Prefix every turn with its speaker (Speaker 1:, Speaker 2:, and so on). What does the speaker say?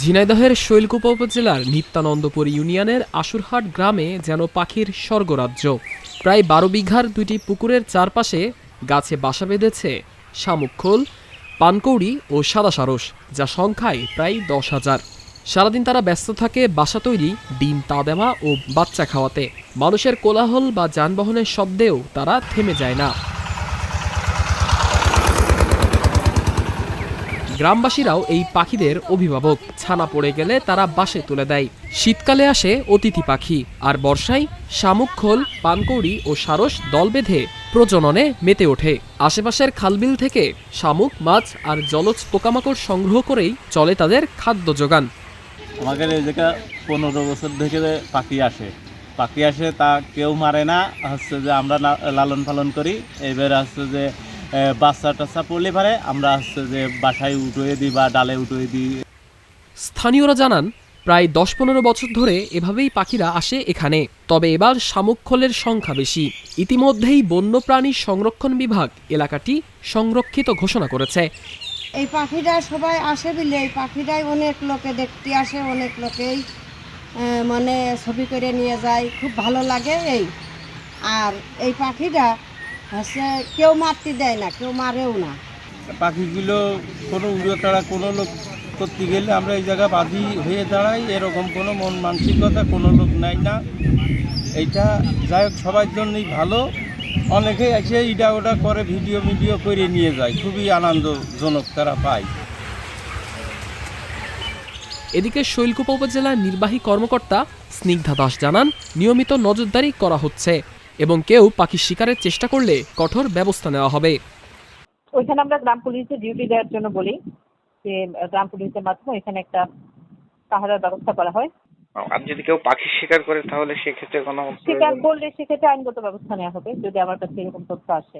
Speaker 1: ঝিনাইদহের শৈলকুপা উপজেলার নিত্যানন্দপুর ইউনিয়নের আশুরহাট গ্রামে যেন পাখির স্বর্গরাজ্য। প্রায় বারো বিঘার দুইটি পুকুরের চারপাশে গাছে বাসা বেঁধেছে শামুকখোল পানকৌড়ি ও সাদা সারস যা সংখ্যায় প্রায় দশ হাজার। সারাদিন তারা ব্যস্ত থাকে বাসা তৈরি, ডিম তা দেওয়া ও বাচ্চা খাওয়াতে। মানুষের কোলাহল বা যানবাহনের শব্দেও তারা থেমে যায় না। গ্রামবাসীরাও এই পাখিদের অভিভাবক। ছানা পড়ে গেলে তারা বাসে তুলে দেয়। শীতকালে আসে অতিথি পাখি। আর বর্ষায় শামুকখোল পানকৌড়ি ও সারস দল বেঁধে প্রজননে মেতে ওঠে। আশেপাশের খালবিল থেকে শামুক, মাছ আর জলজ পোকামাকড় সংগ্রহ করেই চলে তাদের খাদ্য যোগান।
Speaker 2: আমাদের এই জায়গা পনেরো বছর থেকে পাখি আসে। পাখি আসে তা কেউ মারে না। হচ্ছে যে আমরা লালন পালন করি। এবার হচ্ছে যে বাচ্চা টাচ্চা পড়লে পারে আমরা হচ্ছে যে বাসায় উঠিয়ে দিই বা ডালে উঠিয়ে দিই।
Speaker 1: স্থানীয়রা জানান প্রায় দশ পনেরো বছর ধরে এভাবেই পাখিরা আসে এখানে। তবে এবার শামুকখোলের সংখ্যা বেশি। ইতিমধ্যেই বন্যপ্রাণী সংরক্ষণ বিভাগ এলাকাটি সংরক্ষিত ঘোষণা করেছে।
Speaker 3: এই পাখিটা সবাই আসে বলে এই পাখিটাই অনেক লোকে দেখতে আসে অনেক লোকেই মানে ছবি করে নিয়ে যায়। খুব ভালো লাগে এই। আর এই পাখিটা হচ্ছে কেউ মারতে দেয় না কেউ মারেও না।
Speaker 2: পাখিগুলো কোনো উড়ে তাড়া কোনো লোক করতে গেলে আমরা এই জায়গা বাধি হয়ে দাঁড়াই এরকম কোনো মন মানসিকতা কোনো লোক নেয় না। এইটা যাই হোক সবার জন্যই ভালো। অনেকেই এসে ইটা ওটা করে ভিডিও ভিডিও করে নিয়ে যায়। খুবই আনন্দজনক তারা পায়।
Speaker 1: এদিকে শৈলকুপা উপজেলার নির্বাহী কর্মকর্তা স্নিগ্ধা দাস জানান নিয়মিত নজরদারি করা হচ্ছে। এবং কেউ পাখি শিকারের চেষ্টা করলে কঠোর ব্যবস্থা নেওয়া হবে।
Speaker 4: ওইখানে আমরা গ্রাম পুলিশে ডিউটি দেওয়ার জন্য বলি যে গ্রাম পুলিশের মাধ্যমে এখানে একটা পাহারার ব্যবস্থা করা হয়।
Speaker 5: আর যদি কেউ পাখি শিকার করে তাহলে সেক্ষেত্রে কোনো
Speaker 4: শিকার করলে সেক্ষেত্রে আইনগত ব্যবস্থা নেওয়া হবে যদি আমার কাছে এরকম তথ্য আসে।